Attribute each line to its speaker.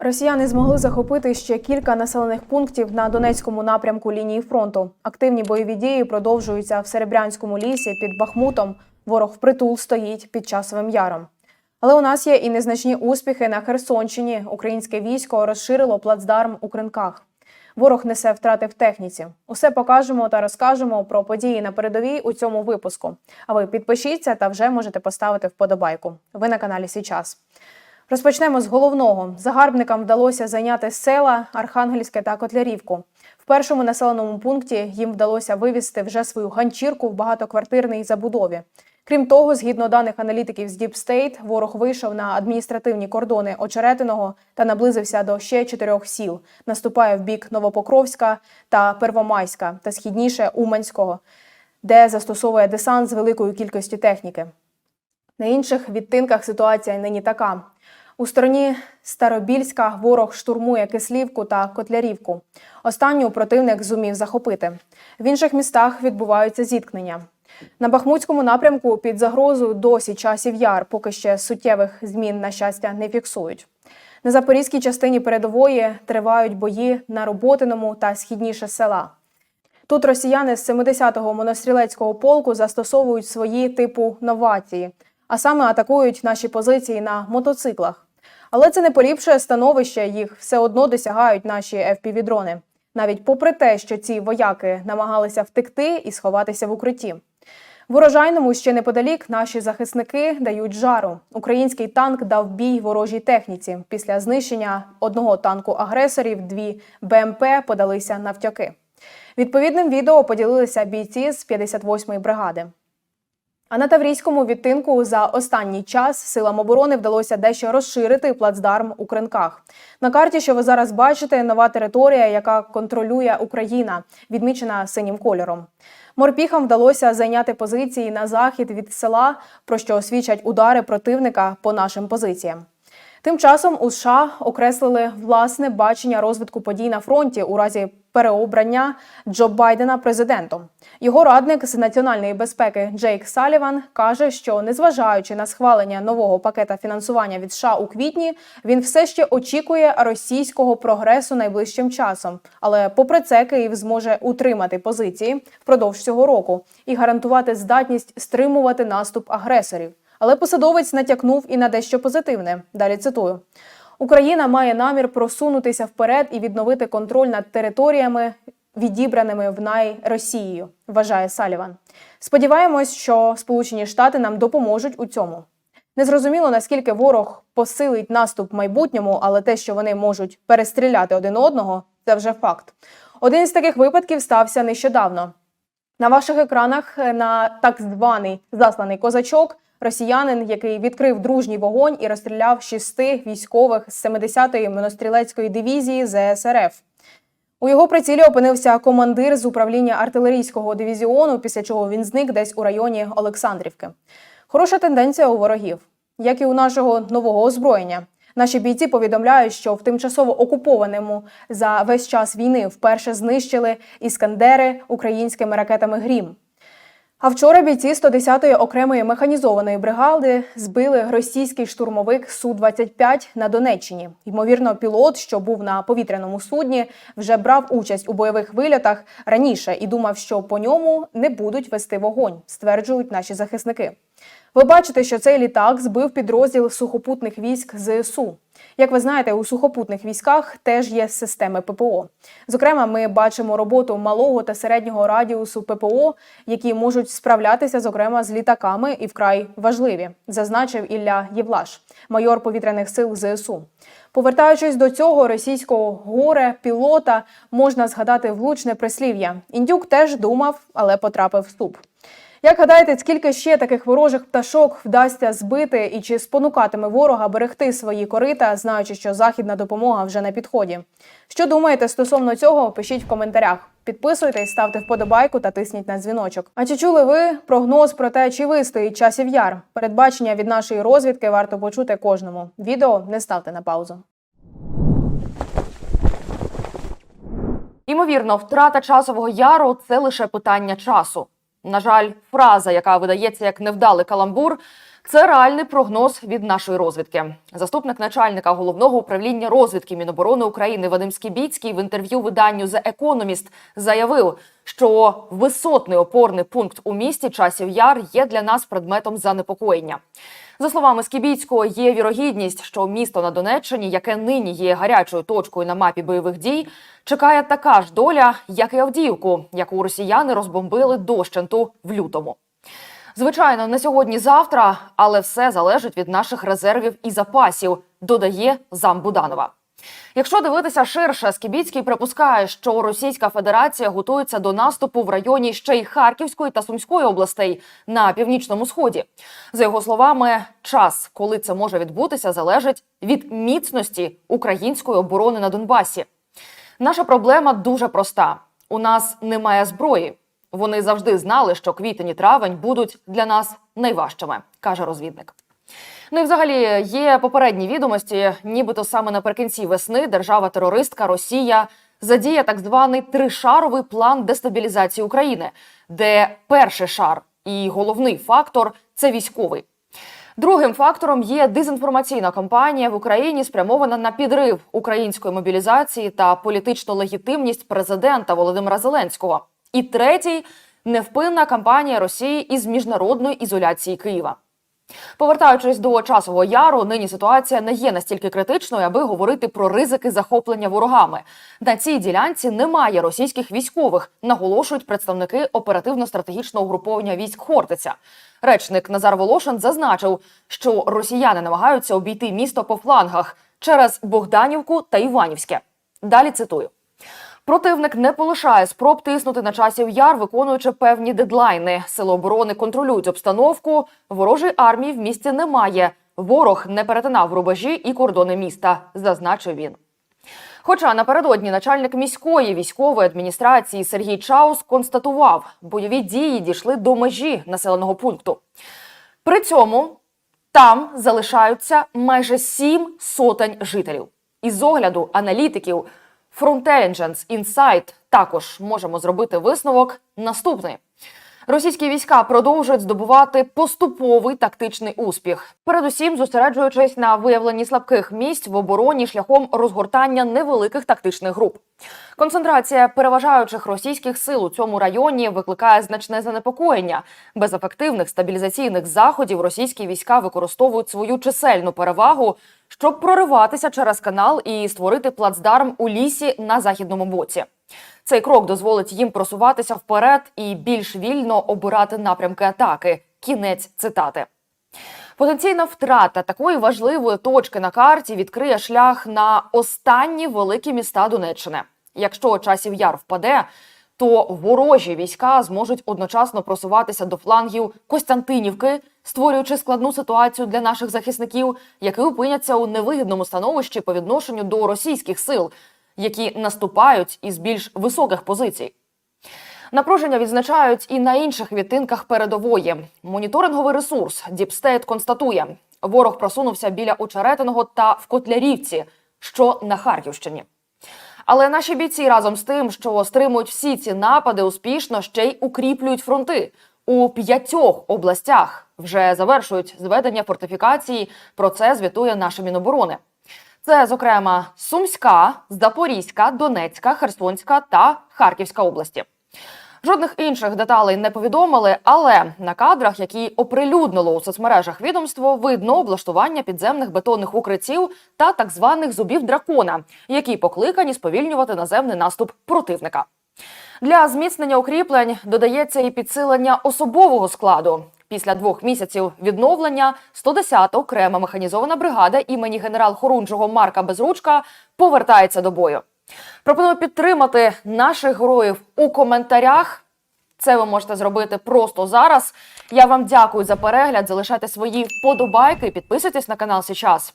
Speaker 1: Росіяни змогли захопити ще кілька населених пунктів на Донецькому напрямку лінії фронту. Активні бойові дії продовжуються в Серебрянському лісі під Бахмутом. Ворог впритул стоїть під часовим яром. Але у нас є і незначні успіхи на Херсонщині. Українське військо розширило плацдарм у кринках. Ворог несе втрати в техніці. Усе покажемо та розкажемо про події на передовій у цьому випуску. А ви підпишіться та вже можете поставити вподобайку. Ви на каналі Січас. Розпочнемо з головного. Загарбникам вдалося зайняти села Архангельське та Котлярівку. В першому населеному пункті їм вдалося вивізти вже свою ганчірку в багатоквартирній забудові. Крім того, згідно даних аналітиків з State, ворог вийшов на адміністративні кордони Очеретиного та наблизився до ще чотирьох сіл. Наступає в бік Новопокровська та Первомайська та східніше Уманського, де застосовує десант з великою кількістю техніки. На інших відтинках ситуація нині така. У стороні Старобільська ворог штурмує Кислівку та Котлярівку. Останню противник зумів захопити. В інших містах відбуваються зіткнення. На Бахмутському напрямку під загрозою досі часів яр, поки ще суттєвих змін, на щастя, не фіксують. На запорізькій частині передової тривають бої на Роботиному та східніше села. Тут росіяни з 70-го монострілецького полку застосовують свої типу новації, а саме атакують наші позиції на мотоциклах. Але це не поліпшує становище, їх все одно досягають наші FPV-дрони. навіть попри те, що ці вояки намагалися втекти і сховатися в укритті. В урожайному ще неподалік наші захисники дають жару. Український танк дав бій ворожій техніці. Після знищення одного танку агресорів дві БМП подалися навтяки. Відповідним відео поділилися бійці з 58-ї бригади. А на Таврійському відтинку за останній час силам оборони вдалося дещо розширити плацдарм у кринках. На карті, що ви зараз бачите, нова територія, яка контролює Україна, відмічена синім кольором. Морпіхам вдалося зайняти позиції на захід від села, про що свідчать удари противника по нашим позиціям. Тим часом у США окреслили власне бачення розвитку подій на фронті у разі переобрання Джо Байдена президентом. Його радник з національної безпеки Джейк Саліван каже, що незважаючи на схвалення нового пакета фінансування від США у квітні, він все ще очікує російського прогресу найближчим часом. Але попри це, Київ зможе утримати позиції впродовж цього року і гарантувати здатність стримувати наступ агресорів. Але посадовець натякнув і на дещо позитивне. Далі цитую: Україна має намір просунутися вперед і відновити контроль над територіями, відібраними в най Росією, вважає Саліван. Сподіваємось, що Сполучені Штати нам допоможуть у цьому. Незрозуміло, наскільки ворог посилить наступ в майбутньому, але те, що вони можуть перестріляти один одного, це вже факт. Один із таких випадків стався нещодавно. На ваших екранах е, на так званий засланий козачок росіянин, який відкрив дружній вогонь і розстріляв шести військових з 70-ї монострілецької дивізії ЗСРФ. У його прицілі опинився командир з управління артилерійського дивізіону, після чого він зник десь у районі Олександрівки. Хороша тенденція у ворогів, як і у нашого нового озброєння. Наші бійці повідомляють, що в тимчасово окупованому за весь час війни вперше знищили іскандери українськими ракетами Грім. А вчора бійці 110-ї окремої механізованої бригади збили російський штурмовик Су-25 на Донеччині. Ймовірно, пілот, що був на повітряному судні, вже брав участь у бойових вильотах раніше і думав, що по ньому не будуть вести вогонь, стверджують наші захисники. Ви бачите, що цей літак збив підрозділ сухопутних військ ЗСУ. Як ви знаєте, у сухопутних військах теж є системи ППО. Зокрема, ми бачимо роботу малого та середнього радіусу ППО, які можуть справлятися, зокрема, з літаками і вкрай важливі, зазначив Ілля Євлаш, майор повітряних сил ЗСУ. Повертаючись до цього російського горе пілота, можна згадати влучне прислів'я. Індюк теж думав, але потрапив в ступ. Як гадаєте, скільки ще таких ворожих пташок вдасться збити і чи спонукатиме ворога берегти свої корита, знаючи, що західна допомога вже на підході? Що думаєте стосовно цього? Пишіть в коментарях. Підписуйтесь, ставте вподобайку та тисніть на дзвіночок. А чи чули ви прогноз про те, чи вистоїть часів яр? Передбачення від нашої розвідки варто почути кожному. Відео не ставте на паузу.
Speaker 2: Імовірно, втрата часового яру це лише питання часу. На жаль, фраза, яка видається як невдалий каламбур, Це реальний прогноз від нашої розвідки. Заступник начальника головного управління розвідки Міноборони України Вадим Скібіцький в інтерв'ю виданню The Economist заявив, що висотний опорний пункт у місті часів яр є для нас предметом занепокоєння. За словами Скібіцького, є вірогідність, що місто на Донеччині, яке нині є гарячою точкою на мапі бойових дій, чекає така ж доля, як і Авдіївку, яку росіяни розбомбили дощенту в лютому. Звичайно, не сьогодні-завтра, але все залежить від наших резервів і запасів, додає зам Буданова. Якщо дивитися ширше, Скібіцький припускає, що Російська Федерація готується до наступу в районі ще й Харківської та Сумської областей на північному сході. За його словами, час, коли це може відбутися, залежить від міцності української оборони на Донбасі. Наша проблема дуже проста: у нас немає зброї. Вони завжди знали, що квітень і травень будуть для нас найважчими, каже розвідник. Ну і взагалі є попередні відомості, нібито саме наприкінці весни держава-терористка Росія задіє так званий тришаровий план дестабілізації України, де перший шар і головний фактор це військовий. Другим фактором є дезінформаційна кампанія в Україні, спрямована на підрив української мобілізації та політичну легітимність президента Володимира Зеленського. І третій невпинна кампанія Росії із міжнародної ізоляції Києва. Повертаючись до часового яру, нині ситуація не є настільки критичною, аби говорити про ризики захоплення ворогами. На цій ділянці немає російських військових, наголошують представники оперативно-стратегічного угруповання військ Хортиця. Речник Назар Волошин зазначив, що росіяни намагаються обійти місто по флангах через Богданівку та Іванівське. Далі цитую. Противник не полишає спроб тиснути на часів яр, виконуючи певні дедлайни. Сили оборони контролюють обстановку. Ворожої армії в місті немає. Ворог не перетинав рубежі і кордони міста, зазначив він. Хоча напередодні начальник міської військової адміністрації Сергій Чаус констатував, бойові дії дійшли до межі населеного пункту. При цьому там залишаються майже сім сотень жителів. Із огляду аналітиків Frontelligence Insight також можемо зробити висновок наступний. Російські війська продовжують здобувати поступовий тактичний успіх, передусім зосереджуючись на виявленні слабких місць в обороні шляхом розгортання невеликих тактичних груп. Концентрація переважаючих російських сил у цьому районі викликає значне занепокоєння. Без ефективних стабілізаційних заходів російські війська використовують свою чисельну перевагу, щоб прориватися через канал і створити плацдарм у лісі на західному боці. Цей крок дозволить їм просуватися вперед і більш вільно обирати напрямки атаки. Кінець цитати. Потенційна втрата такої важливої точки на карті відкриє шлях на останні великі міста Донеччини. Якщо часів яр впаде, то ворожі війська зможуть одночасно просуватися до флангів Костянтинівки, створюючи складну ситуацію для наших захисників, які опиняться у невигідному становищі по відношенню до російських сил, які наступають із більш високих позицій. Напруження відзначають і на інших відтинках передової. Моніторинговий ресурс Діпстейт констатує, ворог просунувся біля Очеретиного та в Котлярівці, що на Харківщині. Але наші бійці разом з тим, що стримують всі ці напади, успішно ще й укріплюють фронти у п'ятьох областях. Вже завершують зведення фортифікації. Про це звітує наша Міноборони. Це, зокрема, Сумська, Запорізька, Донецька, Херсонська та Харківська області. Жодних інших деталей не повідомили, але на кадрах, які оприлюднило у соцмережах відомство, видно облаштування підземних бетонних укриттів та так званих зубів дракона, які покликані сповільнювати наземний наступ противника. Для зміцнення укріплень додається і підсилення особового складу. Після двох місяців відновлення 110-та окрема механізована бригада імені генерал-хорунжого Марка Безручка повертається до бою. Пропоную підтримати наших героїв у коментарях. Це ви можете зробити просто зараз. Я вам дякую за перегляд. Залишайте свої вподобайки, підписуйтесь на канал сейчас.